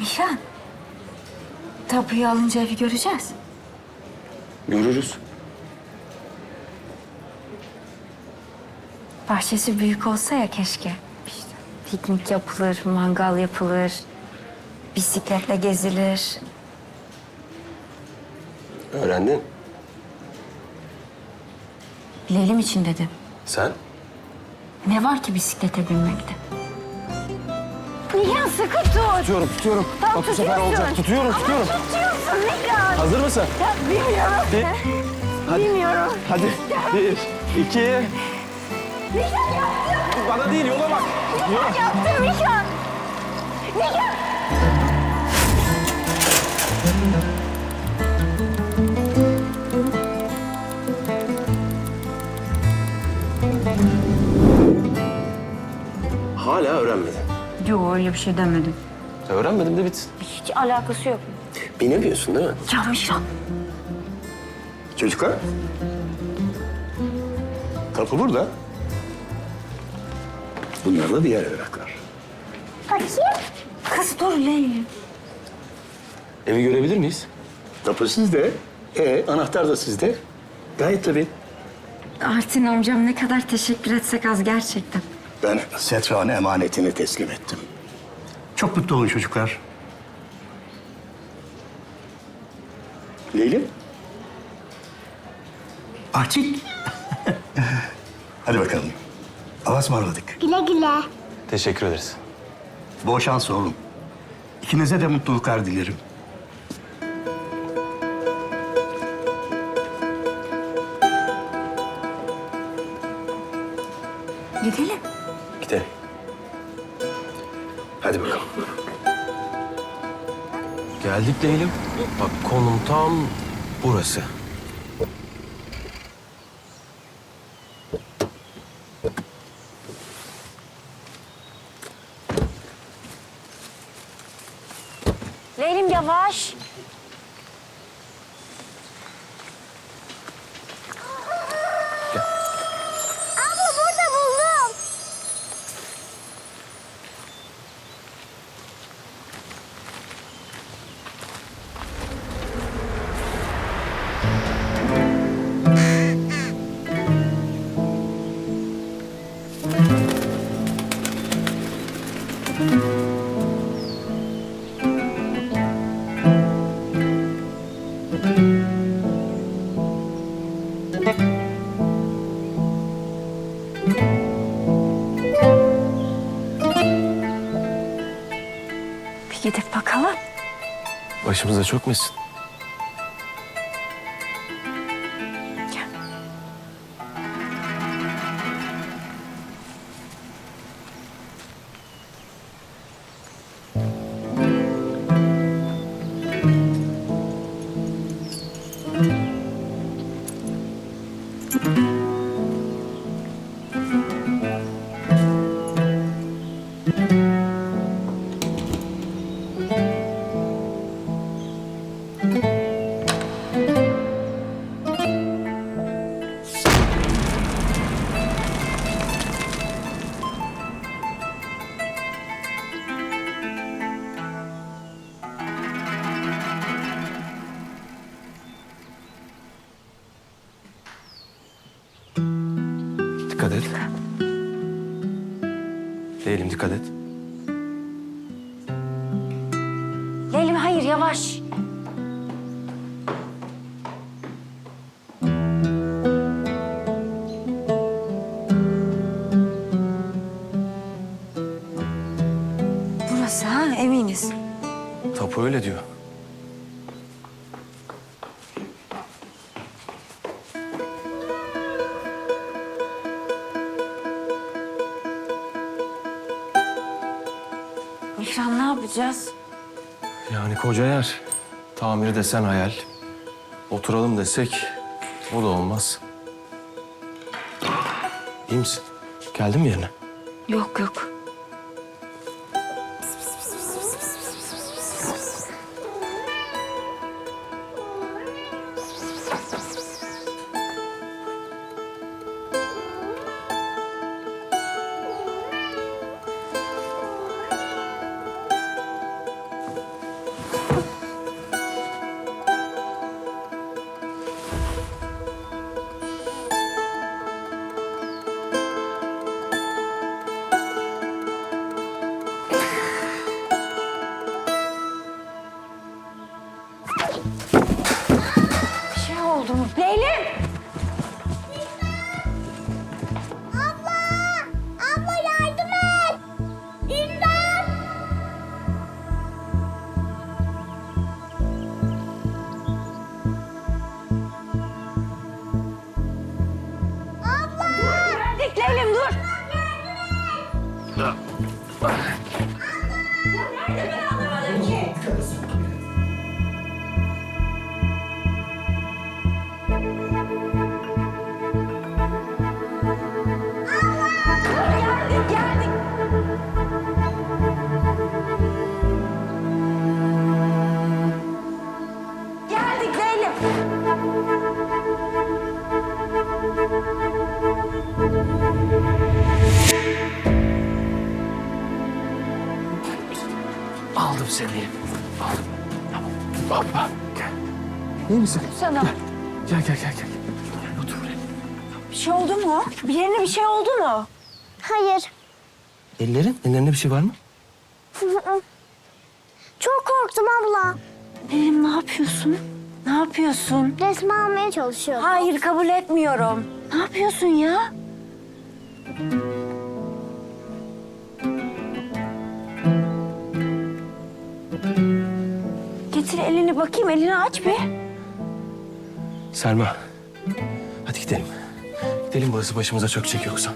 Nişan. Tapuyu alınca evi göreceğiz. Görürüz. Bahçesi büyük olsa ya keşke. İşte piknik yapılır, mangal yapılır, bisikletle gezilir. Öğrendin. Leylim için dedim. Sen? Ne var ki bisiklete binmekte? Nihan sıkı tut. Tutuyorum, tutuyorum. Tam Bak bu sefer tutuyorsun. olacak. Tutuyorum, Ama tutuyorum. tutuyorsun Nihan. Hazır mısın? Ya bilmiyorum. Bir, hadi. Bilmiyorum. Hadi. Bir, iki. Nihan yaptım. Bana değil, yola bak. Yola. Yaptım Nihan. Nihan. Hala öğrenmedin. Yok öyle bir şey demedim. Öğrenmedim de bitsin. Hiç alakası yok. Binemiyorsun değil mi? Ya Nişan. Çocuklar. Kapı burada. Bunlar da diğer evraklar. Bakayım. Kız dur Leylim. Evi görebilir miyiz? Kapı sizde. E, anahtar da sizde. Gayet tabii. Artin amcam ne kadar teşekkür etsek az gerçekten. Ben Setra'nın emanetini teslim ettim. Çok mutlu olun çocuklar. Leylim. Arçik. Hadi bakalım. Allah'a ısmarladık. Güle güle. Teşekkür ederiz. Bol şans oğlum. İkinize de mutluluklar dilerim. Gidelim. Gidelim. Hadi bakalım. Geldik Leylim. Bak konum tam burası. Leylim yavaş. Başımıza çökmesin. Dikkat et. Leylim dikkat et. Leylim hayır yavaş. Eminiz. Tapu öyle diyor. İkram ne yapacağız? Yani koca yer. Tamiri desen hayal. Oturalım desek o da olmaz. İyi misin? Geldin mi yerine? Yok yok. 对。Seni. Aldım. Tamam. Hoppa. Gel. İyi misin? Sana. Gel gel gel gel. Gel otur buraya. Bir şey oldu mu? Bir yerine bir şey oldu mu? Hayır. Ellerin? Ellerinde bir şey var mı? Çok korktum abla. Benim ne yapıyorsun? Ne yapıyorsun? Resmi almaya çalışıyorum. Hayır kabul etmiyorum. Ne yapıyorsun ya? Getir elini bakayım. Elini aç bir. Selma. Hadi gidelim. Gidelim burası başımıza çökecek yoksa.